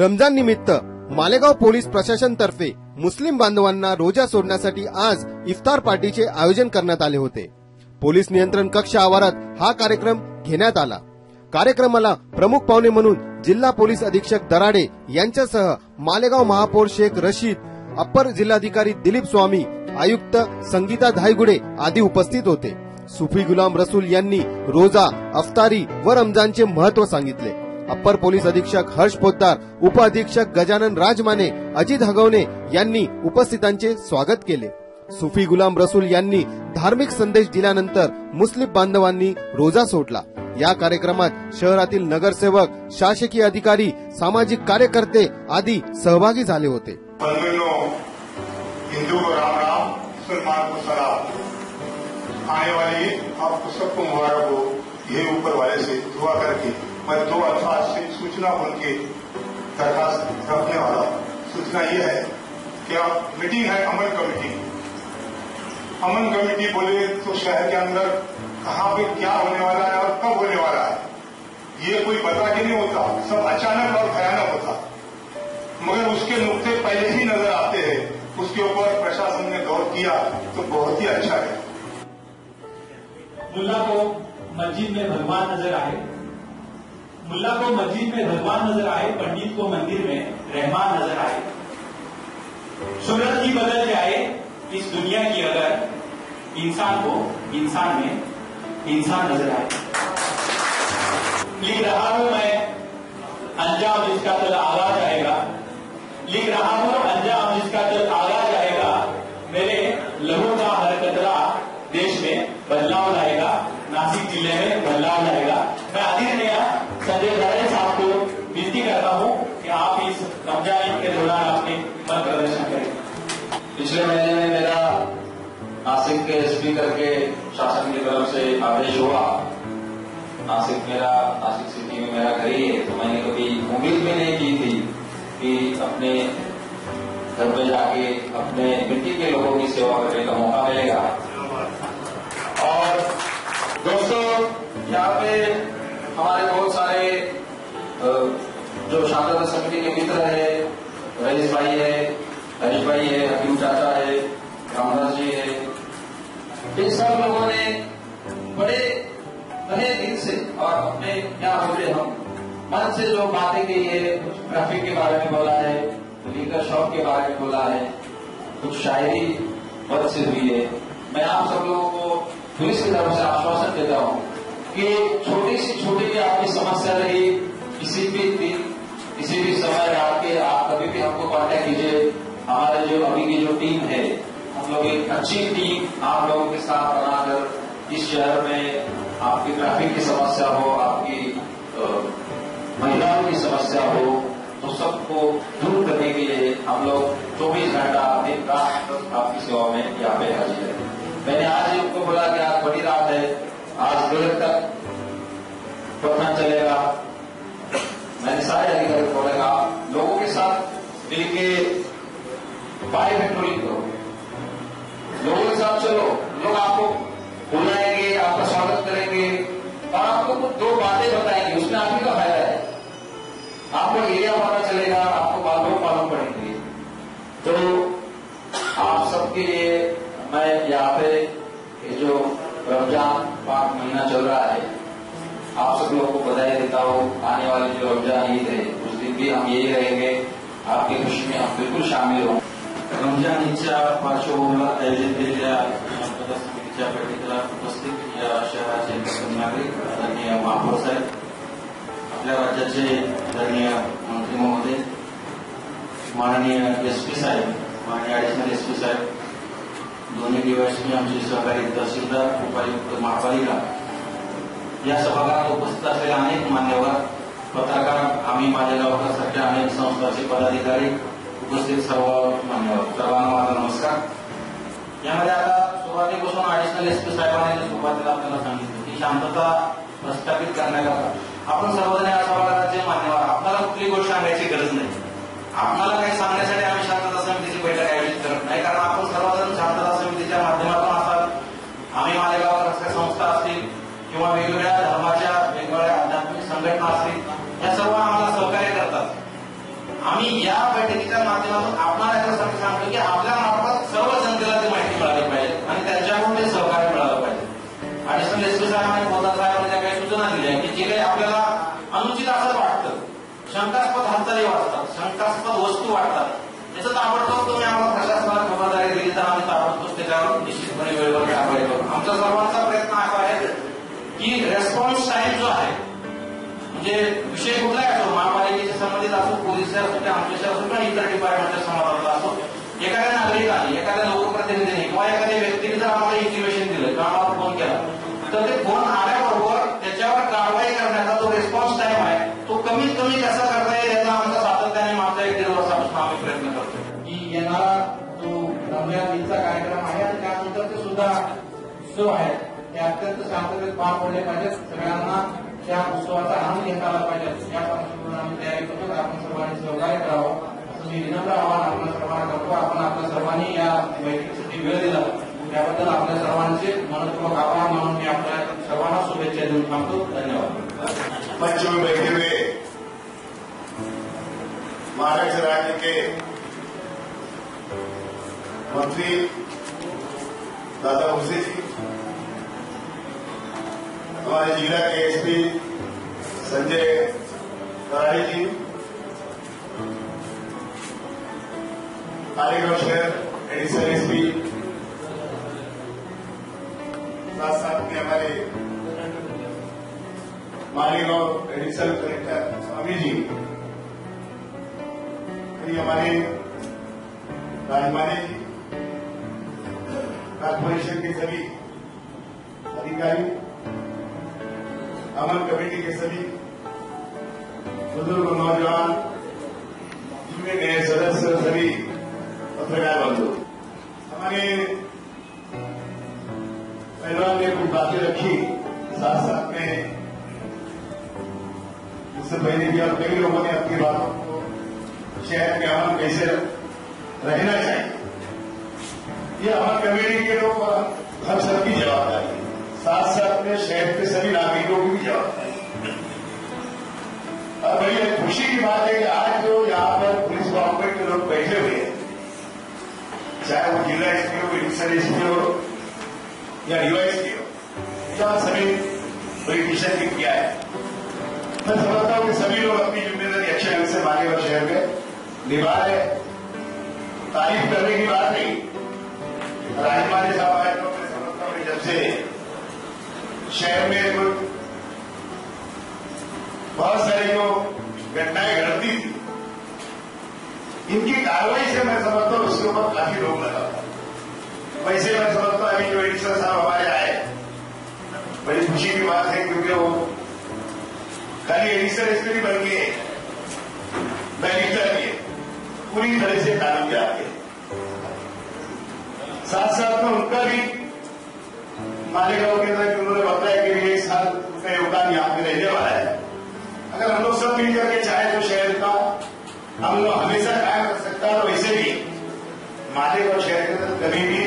रमजान निमित्त मालेगाव पोलीस प्रशासन तर्फे मुस्लिम बांधवांना रोजा सोडण्यासाठी आज इफ्तार पार्टीचे आयोजन करण्यात आले होते. पोलीस नियंत्रण कक्ष आवारात हा कार्यक्रम घेण्यात आला. कार्यक्रमाला प्रमुख पाहुणे म्हणून जिल्हा पोलीस अधीक्षक दराडे यांच्यासह मालेगाव महापौर शेख रशीद अप्पर जिल्हाधिकारी दिलीप स्वामी आयुक्त संगीता धायगुडे आदी उपस्थित होते. सुफी गुलाम रसूल यांनी रोजा अफ्तारी व रमजानचे महत्त्व सांगितले. अप्पर पोलीस अधीक्षक हर्ष पोद्दार उप अधीक्षक गजानन राजमाने अजित हगवणे यांनी उपस्थितांचे स्वागत केले. सुफी गुलाम रसूल यांनी धार्मिक संदेश दिल्यानंतर मुस्लिम बांधवांनी रोजा सोडला. या कार्यक्रमात शहरातील नगरसेवक शासकीय अधिकारी सामाजिक कार्यकर्ते आदी सहभागी झाले होते. हिंदू को राम राम मुसलमान को सलाम। आने वाली आपको सबको मुबारक हो। ये ऊपर वाले से दुआ करके। मैं दो अल्फाज से सूचना बोल के दरखास्त रखने वाला सूचना यह है कि अब मीटिंग है, अमन कमेटी अमन कमेटी बोले तो शहर के अंदर कहाँ पे क्या होने वाला है और कब होने वाला है। ये कोई बता के नहीं होता। सब अचानक और भयानक होता। मगर उसके नुकते पहले ही नज़र आते हैं। उसके ऊपर प्रशासन ने गौर किया तो बहुत ही अच्छा है। मुल्ला को मस्जिद में भगवान नज़र आए। मुल्ला को मस्जिद में भगवान नज़र आए, पंडित को मंदिर में रहमान नज़र आए। सूरत ही बदल जाए, इस दुनिया की अगर इंसान को इंसान में इंसान नज़र आए। लिख रहा हूँ मैं, अंजाम जिसका कल आगा जाएगा। लिख रहा हूँ अंजाम जिसका कल आगा जाएगा, मेरे लहू का हर कतरा देश में बदलाव लाएगा, नासिक ज़िले में बदलाव लाएगा। कि आप इस रमज़ान ईद के दौरान अपने मत प्रदर्शन करें। पिछले महीने में मेरा नासिक के स्पीकर के शासन की तरफ़ से आदेश हुआ। नासिक मेरा नासिक सिटी में मेरा घर ही है तो मैंने कभी उम्मीद भी नहीं की थी कि अपने घर में जाके अपने मिट्टी के लोगों की सेवा करने का मौका मिलेगा। और दोस्तों, यहाँ पे हमारे बहुत सारे जो शांतता समिति के मित्र है रईस भाई है, हरीश भाई है हकीम चाचा है, रामदास जी है, इन सब लोगों ने बड़े तहे दिल से और अपने यहाँ बोले हम। मन से जो बातें की है, कुछ ट्रैफ़िक के बारे में बोला है लीकर शॉप के बारे में बोला है, कुछ शायरी बद से हुई है। मैं आप सब लोगों को पुलिस की तरफ़ से आश्वासन देता हूँ कि छोटी सी छोटी भी आपकी समस्या रही, किसी भी दिन किसी भी समय आके आप कभी भी हमको कांटेक्ट कीजिए। हमारे जो, अभी की जो टीम है, हम लोग एक अच्छी टीम आप लोगों के साथ बनाकर इस शहर में आपकी ट्रैफ़िक की समस्या हो, आपकी महिलाओं की समस्या हो तो सबको दूर करने के लिए हम लोग चौबीस घंटा दिन रात आपकी सेवा में यहाँ पे हाजिर है। मैंने आज ही उनको बोला कि आज बड़ी रात है, आज देर तक पटना चलेगा। मैंने सारे अधिकारी को आप लोगों के साथ मिल के बाय करो लोगों के साथ चलो। लोग आपको बुलाएँगे, आपका स्वागत करेंगे और आपको कुछ दो बातें बताएँगे। उसमें ही का फ़ायदा है। आपको एरिया पता चलेगा, आपको बात लोग मालूम पड़ेंगे। तो आप सबके लिए मैं यहाँ पे जो रमज़ान पाक महीना चल रहा है आप सब लोगों को बधाई देता हूँ। आने वाले जो रमज़ान ईद है, उस दिन भी हम यही रहेंगे। आपकी खुशी में हम बिल्कुल शामिल हों। रमज़ान ईदच्या पार्श्वभूमीवर आयोजित केलेल्या समितीच्या बैठकीला उपस्थित या शहराचे नागरिक, आदरणीय महापौर साहेब आपल्या राज्याचे आदरणीय मंत्री महोदय, माननीय एस पी साहेब, माननीय ऍडिशनल एस पी साहेब दोन्ही डीवायसपी आमचे सहकारी तहसीलदार, उपायुक्त, महापालिका या सभागृहात उपस्थित असलेल्या अनेक मान्यवर पत्रकार आम्ही माझ्या सारख्या अनेक संस्थांचे पदाधिकारी उपस्थित सर्व मान्यवर. सर्वांना माझा नमस्कार. यामध्ये आता सुरुवातीपासून अडिशनल एसपी साहेबांनी सुरुवातीला आपल्याला सांगितलं की शांतता प्रस्थापित करण्याकरता आपण सर्वजण या सभागृहाचे मान्यवर. आपल्याला कुठली गोष्ट सांगायची गरज नाही. आपल्याला काही सांगण्यासाठी आम्ही शांतता समितीची बैठक आयोजित करत नाही कारण आपण सर्वजण शांतता समितीच्या माध्यमातून असतात आम्ही मालेगाव संस्था असतील किंवा वेगवेगळ्या धर्माच्या वेगवेगळ्या आध्यात्मिक संघटना असतील या सर्व आम्हाला सहकार्य करतात आपण याच्यासाठी सांगतो की आपल्या मार्फत सर्व जनतेला ती माहिती मिळाली पाहिजे आणि त्यांच्याकडून ते सहकार्य मिळालं पाहिजे. आणि एस पी साहेबांनी बोलतात साहेबांनी त्या काही सूचना दिल्या की जे काही आपल्याला अनुचित असं वाटतं शंकास्पद हालचाली वाटतात शंकास्पद वस्तू वाटतात त्याचं ताबडतोब तुम्ही आम्हाला प्रशासनाला खबरदारी दिली तर आम्ही ताबडतोब त्याच्यावर निश्चितपणे वेळेवर कारवाई करू. आमचा सर्वांचा प्रयत्न असा आहे की रेस्पॉन्स टाइम जो आहे म्हणजे विषय कुठलाही असो महापालिकेच्या संबंधित असो पोलिसच्या असो किंवा आमच्याशी असो किंवा इतर डिपार्टमेंटच्या संबंधातला असो. एखाद्या नागरिकाने एखाद्या लोकप्रतिनिधीने किंवा एखाद्या व्यक्तीने जर आम्हाला इंटिमेशन दिलं किंवा आम्हाला फोन केला तर ते फोन आल्याबरोबर त्याच्यावर कारवाई करण्याचा जो रिस्पॉन्स टाइम आहे तो कमीत कमी कसा करता येईल याचा आमचा सातत्याने मागच्या एक दीड वर्षापासून आम्ही प्रयत्न करतो की येणारा जो रमजान ईदचा कार्यक्रम आहे आणि त्यानंतरचे सुद्धा उत्सव आहे ते अत्यंत शांततेत पार पडले पाहिजेत. सगळ्यांना त्या उत्सवाचा आनंद घेता पाहिजे या पार्श्वभूमीवर आम्ही तयारी करतो आपण सर्वांनी सहकार्य करावं असं मी विनम्र आवाहन आपण सर्वांना करतो आपण आपल्या सर्वांनी या बैठकीसाठी वेळ दिला त्याबद्दल आपल्या सर्वांचे मनपूर्वक आभार मानून मी आपल्या सर्वांना शुभेच्छा देऊन थांबतो धन्यवाद मंच में महाराष्ट्र राज्य के मंत्री दादा भूसे जी हमारे जिला के एसपी संजय कराड़ी जी मालेगांव शहर एडिशनल एसपी साथ साथ में हमारे मालेगांव एडिशनल कलेक्टर स्वामी जी हमारे राजमानी जी कॉर्पोरेशन के सभी अधिकारी अमन कमेटी के सभी बुज़ुर्ग नौजवान जिनमें नए सदस्य सभी पत्रकार बंधु। हमारे पहलवान ने कुछ बातें रखी, साथ साथ में इससे पहले भी और कई लोगों ने अपनी बातों को शहर के अमन कैसे रहना चाहिए। ये अमन कमेटी के लोग हम सबकी जवाबदारी। साथ साथ में शहर के सभी नागरिकों की और बड़ी खुशी की बात है कि आज जो यहाँ पर पुलिस डिपार्टमेंट के लोग बैठे हुए हैं, चाहे वो जिला एसपी हो एडिशनल एसपी हो या डीवाईएसपी हो या सभी बड़ी दिशा की किया है। मैं समझता हूँ कि सभी लोग अपनी ज़िम्मेदारी अच्छे ढंग से माने और शहर में निभा रहे तारीफ़ करने की बात नहीं राजमानी साहब आए तो मैं समझता हूँ जब से शहर में बहुत सारे जो घटनाएँ घटती थी। इनकी कार्रवाई से मैं समझता हूँ उसके ऊपर काफ़ी रोक लगा। वैसे मैं समझता हूँ अभी जो एडिशनल साहब हमारे आए, बड़ी खुशी की बात है क्योंकि वो खाली एडिशनल नहीं बन गए बैरिस्टर भी पूरी तरह से जाते हैं। साथ साथ में उनका भी मालेगांव के अंदर उन्होंने बताया कि एक साल का योगदान यहाँ पे रहने वाला है अगर हम लोग सब मिल करके चाहे तो शहर का हम लोग हमेशा कायम रख सकता है तो वैसे भी मालेगांव शहर के अंदर कभी भी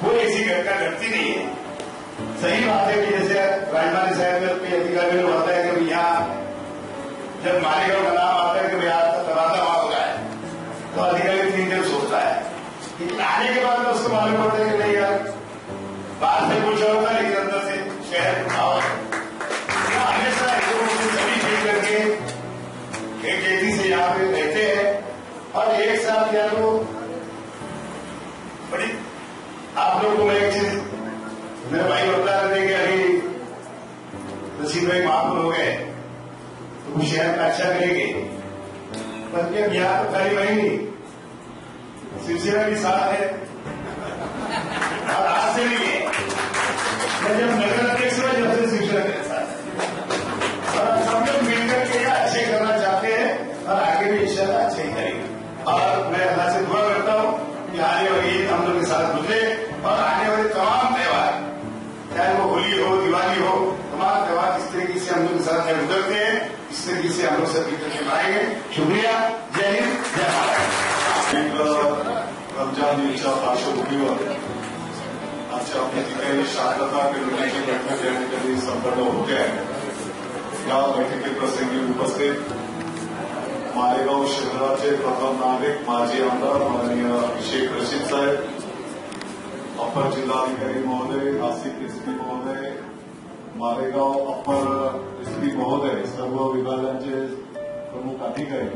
कोई ऐसी घटना घटती नहीं है। सही बात है कि जैसे राजधानी साहब के अधिकारियों ने बताया कि भाई यहाँ जब मालेगांव का नाम आता है कि आज तबादला वहाँ हो रहा है तो अधिकारी तीन दिन सोचता है। लेकिन आने के बाद में उसको मालूम पड़ता है कि नहीं यार बाहर से कुछ होता है लेकिन अंदर से शहर भाव तरीके से हम लोग सब मिलकर के मनाएँगे शुक्रिया जय हिंद जय भारत रमज़ान ईदच्या पार्श्वभूमीवर आपल्या ठिकाणी शांतता मिरवण्याची बैठक या ठिकाणी संपन्न होते आहे या बैठकीप्रसंगी उपस्थित मालेगाव शहराचे प्रथम नागरिक माजी आमदार माननीय अभिषेक रशीद साहेब, अपर जिल्हाधिकारी महोदय नाशिक एसपी महोदय मालेगाव एस पी महोदय सर्व विभागांचे प्रमुख अधिकारी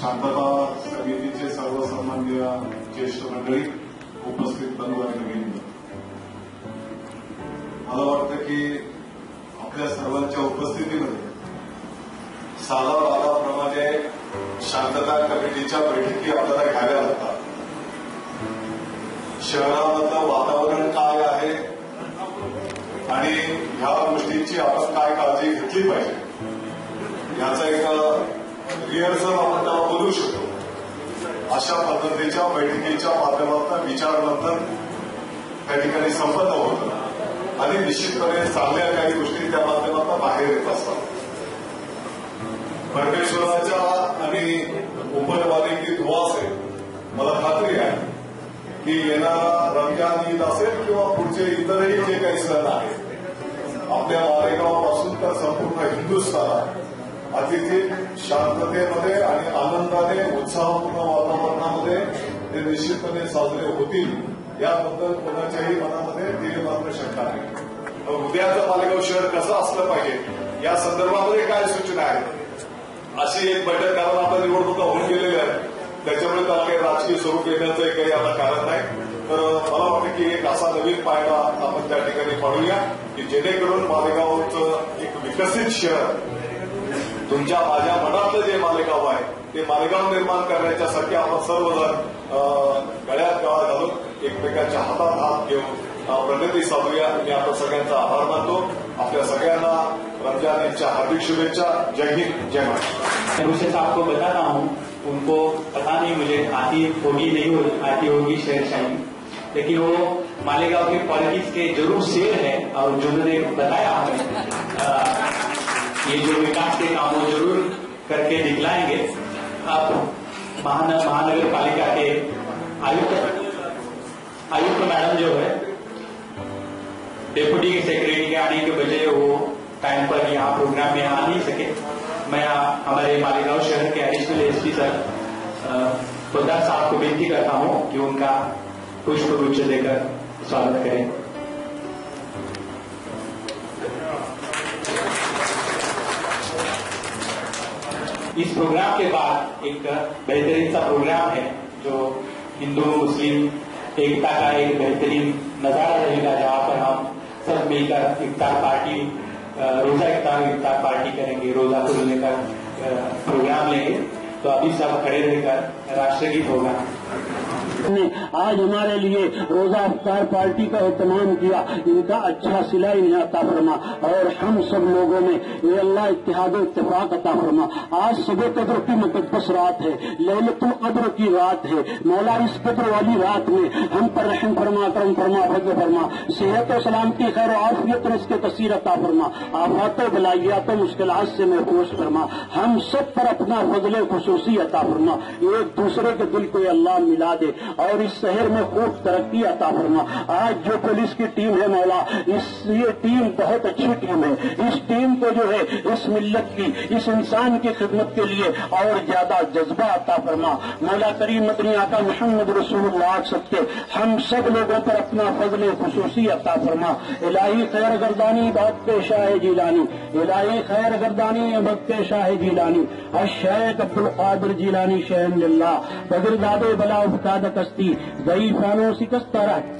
शांतता समितीचे सर्व सन्मान्य ज्येष्ठ मंडळी उपस्थित बंधू मला वाटतं की आपल्या सर्वांच्या उपस्थितीमध्ये साधा वादाप्रमाणे शांतता कमिटीच्या बैठकी आपल्याला घ्याव्या लागतात. शहरामधलं वातावरण आणि ह्या गोष्टींची आपण काय काळजी घेतली पाहिजे? याचा एक रिहर्सल आपण त्याला बोलू शकतो. अशा पद्धतीच्या बैठकीच्या माध्यमातून विचारमंथन त्या ठिकाणी संपन्न होतं. आणि निश्चितपणे चांगल्या काही गोष्टी त्या माध्यमातून बाहेर येत असतात. परमेश्वराच्या आणि उपरवानिकीत हो असेल मला खात्री आहे की येणारा रमजान ईद असेल किंवा पुढचे इतरही जे काही सण आहेत आपल्या मालेगावापासून तर संपूर्ण हिंदुस्थानात अतिथी शांततेमध्ये आणि आनंदाने उत्साहपूर्ण वातावरणामध्ये ते निश्चितपणे साजरे होतील. याबद्दल कोणाच्याही मनामध्ये दिली मात्र शंका नाही. उद्याचं मालेगाव शहर कसं असलं पाहिजे? या संदर्भामध्ये काय सूचना आहेत? अशी एक बैठक कारण आता निवडणुका होऊन गेलेल्या आहेत. त्याच्यामुळे त्याला काही राजकीय स्वरूप येण्याचं काही आता कारण नाही. तर मला वाटतं की एक असा नवीन पायदा आपण त्या ठिकाणी पाडूया की जेणेकरून मालेगावचं एक विकसित शहर तुमच्या माझ्या मनातलं जे मालेगाव आहे ते मालेगाव निर्माण करण्याच्यासाठी आपण सर्वजण गळ्यात गळा घालून एकमेकांच्या हातात हात घेऊन प्रगती साधूया. मी आपण सगळ्यांचा आभार मानतो. आपल्या सगळ्यांना रमजान यांच्या हार्दिक शुभेच्छा. जय हिंद. जय महाराष्ट्र. आपको बताता हूं उनको पता नहीं मुझे आती होगी नहीं हो, आती होगी शहरशाही लेकिन वो मालेगांव के पॉलिटिक्स के ज़रूर शेर है और जिन्होंने बताया हमें ये जो विकास के काम वो ज़रूर करके दिखलाएँगे। अब महानगर पालिका के आयुक्त आयुक्त मैडम जो है डेप्यूटी सेक्रेटरी के आने के बजाय वो टाइम पर यहाँ प्रोग्राम में आ नहीं सके। मैं हमारे मालेगांव शहर के एडिशनल एसपी सर पोदार साहब को विनती करता हूँ कि उनका पुष्प गुच्छ देकर स्वागत करें। इस प्रोग्राम के बाद एक बेहतरीन सा प्रोग्राम है, जो हिंदू, मुस्लिम, एकता का एक बेहतरीन नज़ारा रहेगा, जहाँ पर हम सब मिलकर इफ्तार पार्टी रोजा इफ्तार इफ्तार पार्टी करेंगे, रोजा खोलने का प्रोग्राम लेंगे। तो अभी सब खड़े रहकर राष्ट्रगीत होगा। ने आज हमारे लिए रोजा अफ्तार पार्टी का एहतमाम किया। इनका अच्छा सिलाई नहीं अता फरमा और हम सब लोगों में ये अल्लाह इतिहाद इतफाक अता फरमा। आज सुबह कदर की मुकदस रात है, ललतुल कद्र की रात है। मौला इस कद्र वाली रात में हम पर रहम फरमा, करम फरमा, फजल फरमा। सेहत और सलामती, खैर आफियत और इसके तसीर अता फरमा। आफात बलाइयात मुश्किल से महफूज फरमा। हम सब पर अपना फजल खसूसी अता फरमा। एक दूसरे के दिल को अल्लाह मिला दे। और इस शहर में खूब तरक्की अता फरमा। आज जो पुलिस की टीम है मौला, इस, ये टीम बहुत अच्छी टीम है। इस टीम को जो है, इस मिल्लत की, इस इंसान की खिदमत के लिए और ज़्यादा जज्बा अता फरमा। मौला करीम मदनी आका मोहम्मद रसूलुल्लाह सबके हम सब लोगों पर अपना फजल खसूसी अता फरमा। इलाही खैर गर्दानी बात पे शाह जीलानी। इलाही खैर गर्दानी भक्त शाह जीलानी। अशैक अब्दुल कादिर जीलानी शहन बदर दादे बला उफताद कस्ती गई फानो शिकस्त नाही